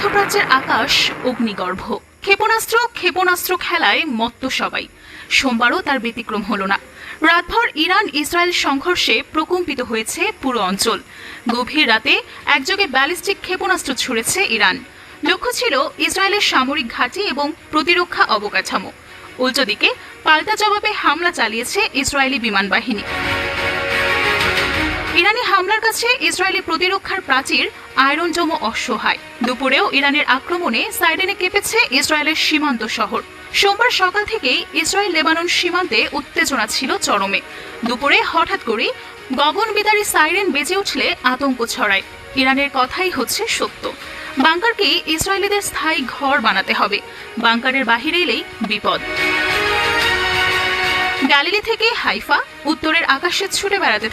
মধ্যপ্রাচ্যের আকাশ, অগ্নিগর্ভ। ক্ষেপণাস্ত্র ক্ষেপণাস্ত্র খেলায় মত্ত সবাই। সোমবারও তার ব্যতিক্রম হলো না। রাতভর ইরান ইসরায়েল সংঘর্ষে প্রকম্পিত হয়েছে পুরো অঞ্চল। গভীর রাতে একযোগে ব্যালিস্টিক ক্ষেপণাস্ত্র ছুড়েছে ইরান। লক্ষ্য ছিল ইসরায়েলের সামরিক ঘাঁটি এবং প্রতিরক্ষা অবকাঠামো। উল্টো দিকে পাল্টা জবাবে হামলা চালিয়েছে ইসরায়েলি বিমান বাহিনী। ইরানি হামলার কাছে ইসরায়েলি প্রতিরক্ষার প্রাচীর আয়রন জমো অসহায়। দুপুরেও ইরানের আক্রমণে সাইডেনে কেঁপেছে ইসরায়েলের সীমান্ত শহর। সোমবার সকাল থেকেই ইসরায়েল লেবানন সীমান্তে উত্তেজনা ছিল চরমে। দুপুরে হঠাৎ করে গগনবিদারী সাইরেন বেজে উঠলে আতঙ্ক ছড়ায়। ইরানের কথাই হচ্ছে সত্য। বাংকারকে ইসরায়েলিদের স্থায়ী ঘর বানাতে হবে। বাংকারের বাহিরে এলেই বিপদ। গ্যালিলি থেকে হাইফা, উত্তরের আকাশে ছুটে বেড়াতে